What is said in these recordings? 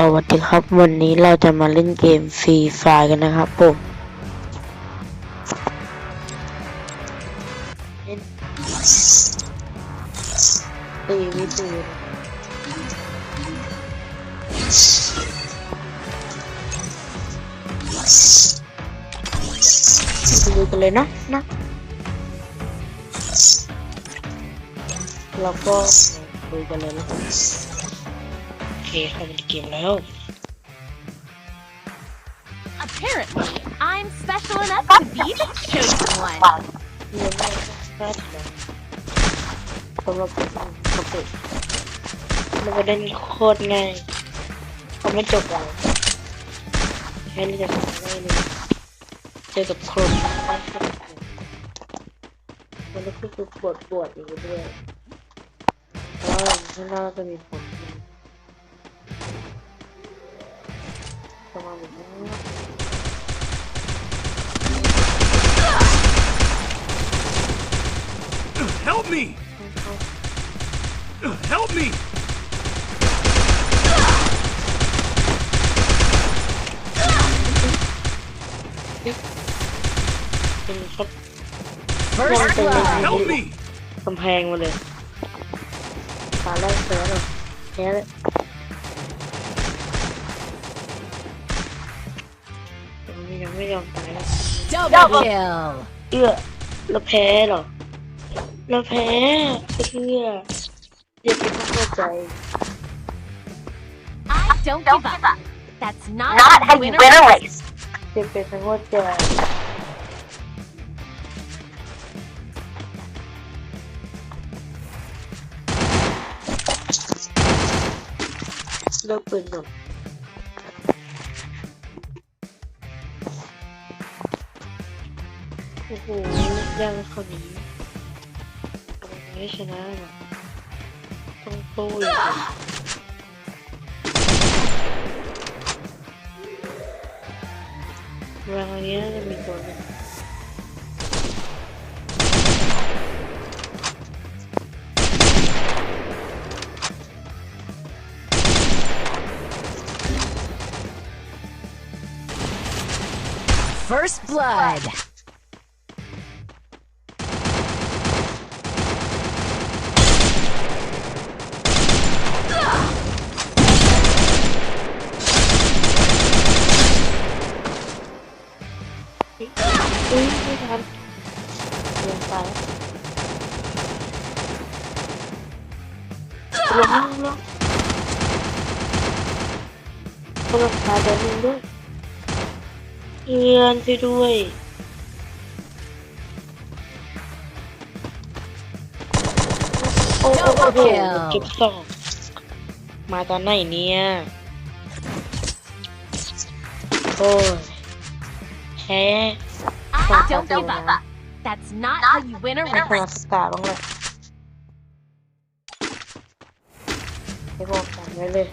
สวัสดีครับวันนี้เราจะมาเล่นเกมฟรีไฟกันนะครับผมเล่นตีวิตีดูกันเลยนะนะแล้วก็ดูกันเลยนะ เคเข้าไปในเกมแล้ว Apparently, I'm special enough to be the chosen one. เรียนไม่พลาดเลยสำหรับผมปกติมันก็เล่นโคตรง่ายเขาไม่จบเลยแค่นี้จะทำได้เลยเจอกับคนมันก็คือปวดปวดอย่างนี้ด้วยแล้วข้างหน้าจะมีผล ประมาณแบบนี้ Help me! Help me! เป็นครับ First blood. Help me! กำแพงมาเลยตาแรกแพ้เลยแพ้เลย ยังไม่ยังไม่ยอมตายแล้ว Double kill. เอื้อเราแพ้เหรอเราแพ้เอื้อเดี๋ยวจะเข้าใจ I don't, give up. That's not, Not how you winner win a race. เจ็บเป็นทั้งหัวใจเลิกปืนหน่อ โอ้โหยังคนนี้ทำไมไม่ชนะหรอต้องตู้อีกรังนี้น่าจะมีตัวนึง First blood. ช่วยด้วย โอ้โอ้โอ้โหเก็บสองมาตอนไหนเนี่ย โอ้ยแพ้ I don't give up. That's not how you win a ไม่ควร race. สกาบ้างเลยไม่บอกกันไว้เลย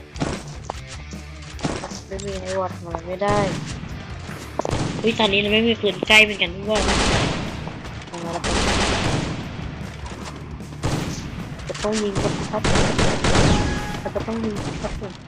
ไม่มีให้วัดมาไม่ได้ วิตอนนี้เราไม่มีปืนใกล้เป็นกันด้วยเอามาแล้วกันจะต้องยิงกันครับจะต้องยิงครับ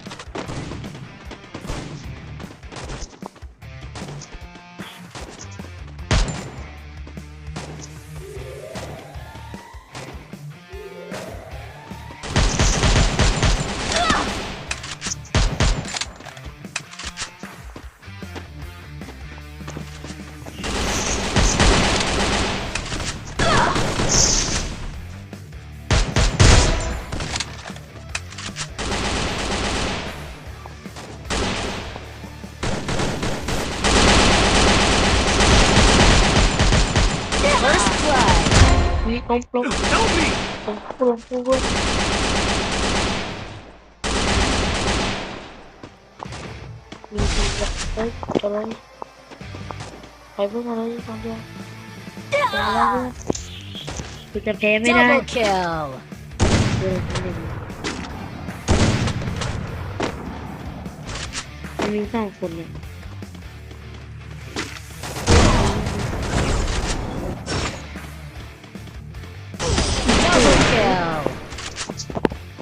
วิล้มล้ม Help me! ล้มล้มล้มมีทีแบบเฮ้ยอะไรใครพูดมาเลยตอนเดียวกูจะแพ้ไม่ได้ Double kill. เดินหนึ่งมันมีสองคนเนี่ย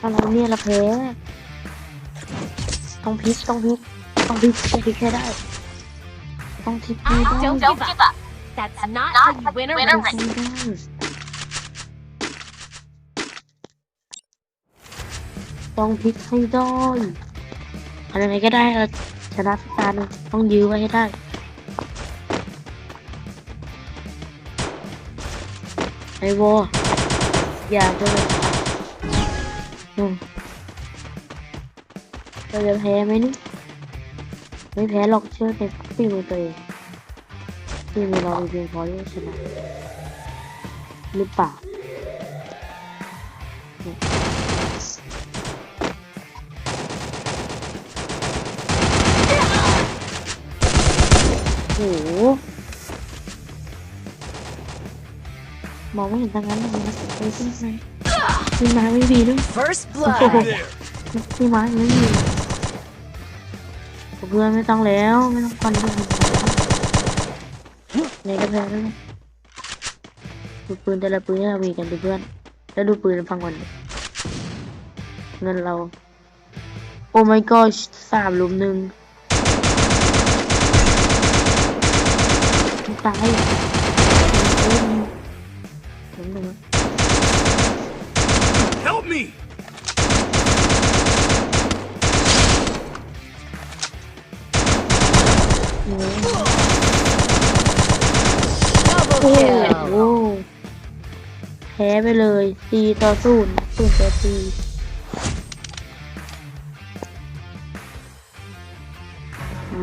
อะไรเนี่ยละแพ้ต้องพลิกต้องพลิกต้องพลิกต้องพลิกให้ได้ ต้องพลิกให้ I ได้ don't give up. That's not how you win a พลิก race. ให้ได้ต้องพลิกให้ได้อะไรก็ได้เราชนะสักตาหนึ่งต้องยื้อไว้ให้ได้ไอโวอย่าเลยอืม เราจะแพ้ไหมนี่ไม่แพ้หรอกเชื่อในฝีมือตัวเองฝีมือเราเพียงพอที่จะชนะหรือเปล่าเนี่ยโหมองไม่เห็นทางนั้นเลยนะไปที่ไหน ที่มาไม่มีด้วย First โอ้โห blood. ที่มาไม่มีเพื่อนไม่ต้องแล้วไม่ต้องคอนเพื่อนในกระเพาะแล้วดูปืนแต่ละปืนที่เรามีกันดูเพื่อน แล้วดูปืนฟังก่อนดิเงินเรา โอ้ my gosh สามลุมหนึ่งตาย โอ้ Double โห kill. แพ้ไปเลยตีต่อศูนย์ศูนย์ต่อสี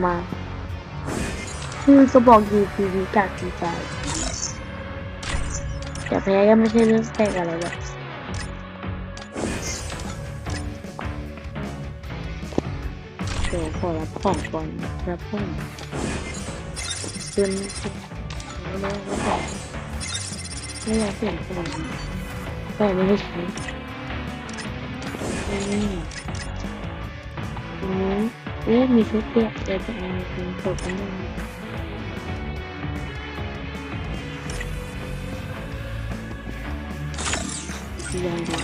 มาชื่อก็บอกอยู่ทีวีกากทีใจแต่แพ้ก็ไม่ใช่เรื่องแปลกอะไรหรอกเดี๋ยวขอรับของก่อนครับผม จนไม่ได้รับของไม่อยากเปลี่ยนขนาดนี้แต่ไม่ได้ใช้อืมอืมอู้มีชุดเปียกเดี๋ยวจะเอาเป็นโปรแกรมยังดี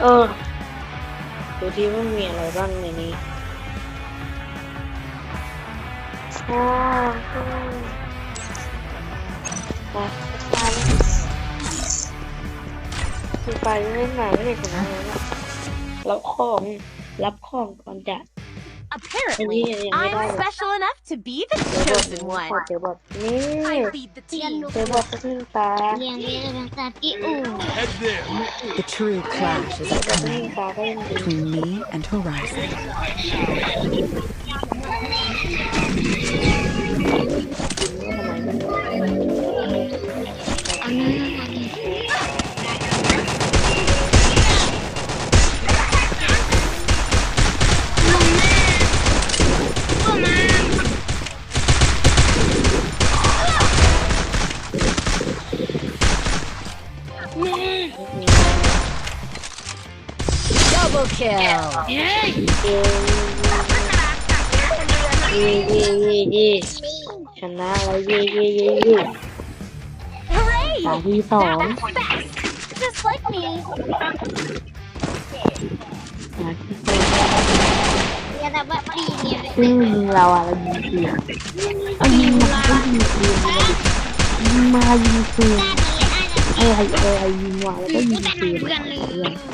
เออ ดูที่ว่ามีอะไรบ้างในนี้ว้าอืมาไปคือไปเล่นหนาไม่ได้ขนาดนั้นรับของ รับของก่อนจะ Apparently, Yeah, yeah, yeah, I'm yeah. special enough to be the เจอบท chosen ขอ one. เจอบทนี่ I lead the team. เจอบทสักหนึ่ง เย่เย่เย่เย่ชนะแล้วเย่เย่เย่เย่ Hooray! ตาที่สอง That's fast. Just like me. ตาที่สองซึ่งยิงเราอะเรายิงเสียงเอายิงมาก็ยิงเสียงยิงมายิงเสียงตาดีไอ้ไอ้ไอ้เอ้ยิงมาแล้วก็ยิงเสียง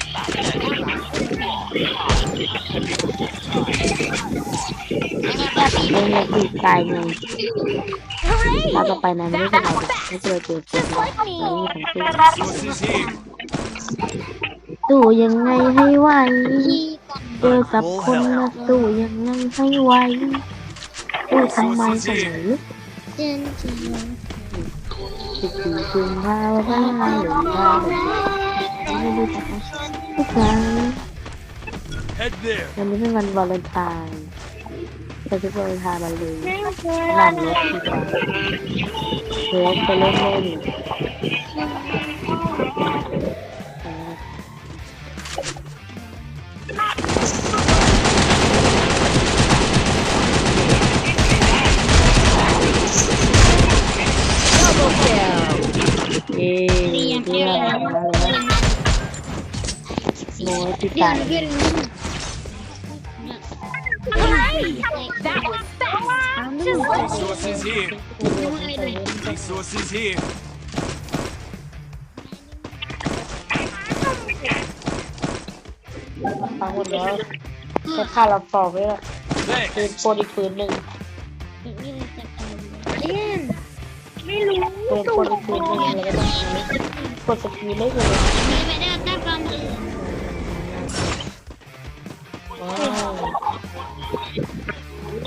ไม่ไม่ตีตายไง Hooray! ตาต่อไปนั้นไม่เป็นไรไม่เจอเจอเจอ Just like แล้ว me. นี่ทั้งคู่ Resources here. สู้ยังไงให้ไหวที่ก่อนเจอกับคนนะสู้ยังไงให้ไหวสู้ทำไมเสมอเจนจีสิบสี่กุมภาพันธ์หรือว่าไม่รู้จักนะทุกครั้ง Head there. วันนี้เป็นวันวาเลนไทน์เรา จะวาเลนไทน์มาเลยขนาดรถดีกว่าเฮ้ยไปเล่นเล่น Double kill. เย้เรียนดีเพื่อนมากเพื่อนมาแล้วโน้ตที่เพื่อตา That was fast! Just like Resources here. นึกอะไรเลย Resources here. ฟังหมดแล้วแค่ค่าเราปอกไว้ละปืน Thanks. โปนอีกปืนหนึ่งเรียนไม่รู้ปืนโปนอีกปืนหนึ่งแล้วก็ต้องใช้กดสกิลได้เลย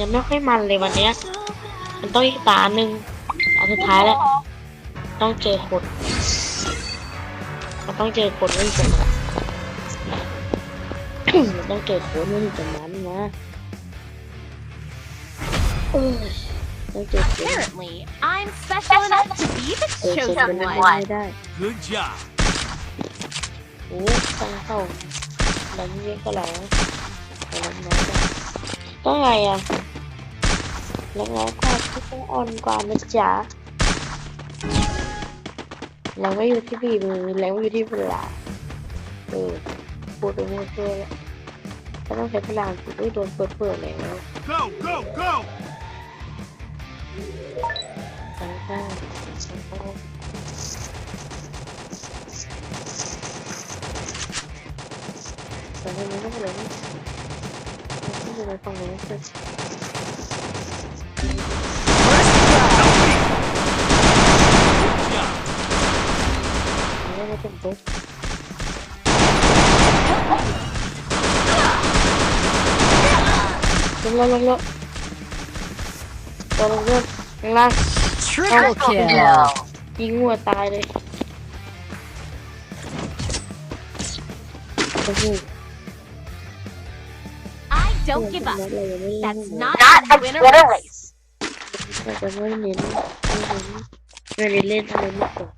ยังไม่ค่อยมันเลยวันเนี้ย มันต้องอีกตาหนึ่งตาสุดท้ายแล้ว ต้องเจอคนมันต้องเจอคนไม่ถึงจะมันมันต้องเจอคนไม่ถึงจะมันนะเออต้องเจอคน apparently I'm special enough to be the เจอคน chosen เป็นไม่ one. ได้ Good job. โอ้ตั้งเข้าดันเยอะก็แล้วแต่ดันน้อยก็ต้องไงอะ แล้วแล้วก็ต้องอ่อนกว่านะจ๊ะแล้วไม่อยู่ที่บีมือแล้วไม่อยู่ที่เวลาเออพูดไปมั่วซั่วแล้วก็ต้องใช้พลังฝึกด้วยโดนเปิดเปิดแล้ว Go, go, go. สังข้าสังข้าแต่ทีนี้ก็ไม่เลยไม่อยู่ในฝั่งนี้คือ ลงลงลงลงตัวลงลงข้างล่าง Triple kill. ยิงหัวตายเลยโอ้โห I don't give up. เรายังไม่เล่น That's เลย not how you win a race. เราจะไม่เน้นไม่เน้นไม่ได้เล่นอะไรม่ก่อน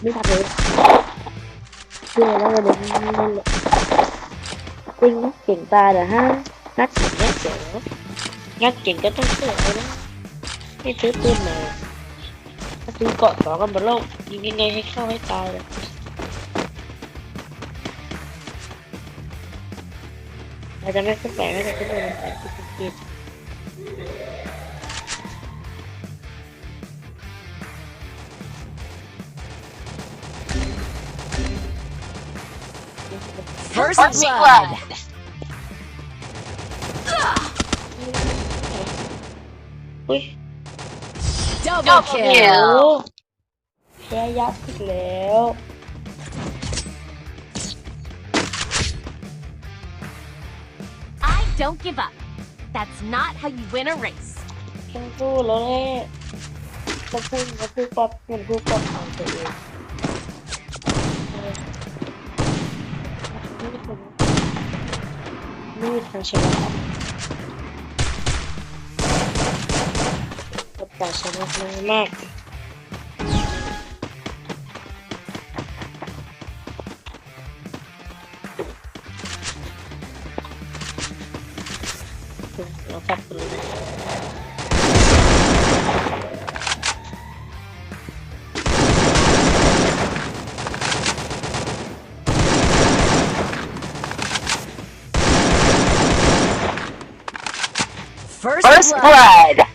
ไม่ทำเลยเชื่อแล้ววันนี้ไม่เล่นเลยจริงเก่งตาเดี๋ยวฮะนัดเก่งแน่เจ๋งงัดเก่งก็ต้องเชื่อเลยนะไม่ซื้อปืนมาถ้าซื้อเกาะสองกันบนโลกยิงยังไงให้เข้าให้ตายเลยเราจะไม่ขึ้นไปไม่จะขึ้นไปในสายที่ผิด First blood. อุ้ย Double โอ้ kill. แพ้ยับอีกแล้ว I don't give up. That's not how you win a race. ต้องสู้แล้วแหละจะพูดจะพูดป๊อปเหมือนพูดป๊อปของตัวเองเออไม่มีคนไม่มีทางชนะกดแต่ชนะน้อยมาก First, First blood. blood.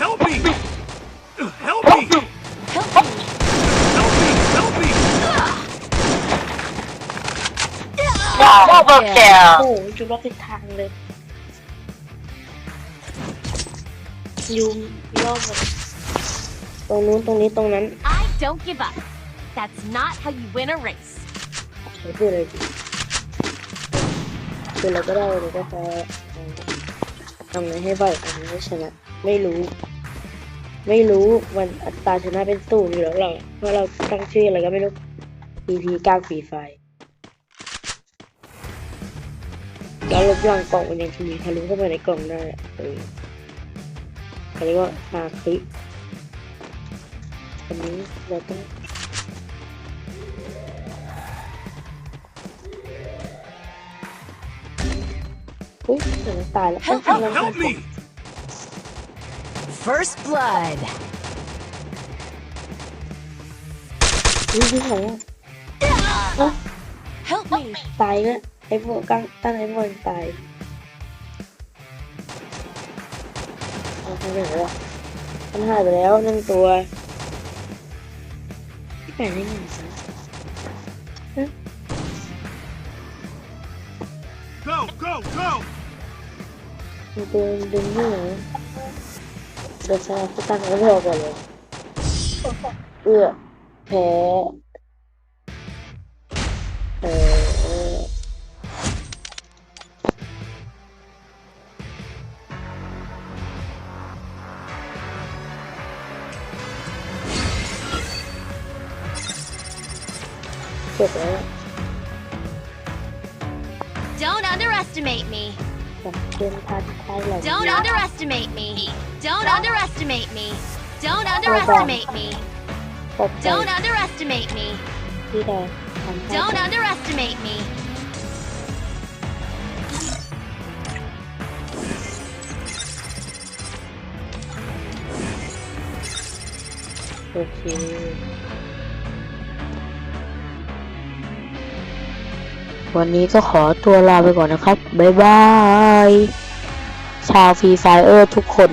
Help me! Help me! Help me! Help me! Double โอ้ kill. โหอยู่รอบทิศทางเลยยูรอบหมดตรงนู้นตรงนี้ตรงนั้น I don't give up. That's not how you win a race. ใช้ปืนอะไรดีปืนอะไรก็ได้เลยก็แพอทำไงให้บ่อยทำไงให้ชนะ ไม่รู้ ไม่รู้มันอัตราชนะเป็นศูนย์อยู่แล้วหรอเพราะเราตั้งชื่ออะไรก็ไม่รู้ EP กลางฟรีไฟแล้วลบหลังกล่องมันยังมีทะลุเข้ามาในกล่องได้เอออันนี้ก็ฮาคลิ อันนี้เราต้องอุ้ยเดี๋ยวมันตายแล้วต้องทำมัน Help me! First blood. อุ้ยที่ไหนอะ Help me. ตายแล้วไอ้พวกกลางตั้งไอ้พวกตายเอาไปไหนวะมันหายไปแล้วหนึ่งตัว ที่ไปได้ไงซะ Go, go, go! มันตัวดึงที่ไหนเดินชนะที่ตั้งไว้พอก่อนเลยเอื้อแพ้ Don't underestimate me. ตกใจ Don't underestimate me. ที่เราทำให้ Don't underestimate me. โอเควันนี้ก็ขอตัวลาไปก่อนนะครับ บ๊ายบาย ชาวฟรีไฟเออร์ทุกคน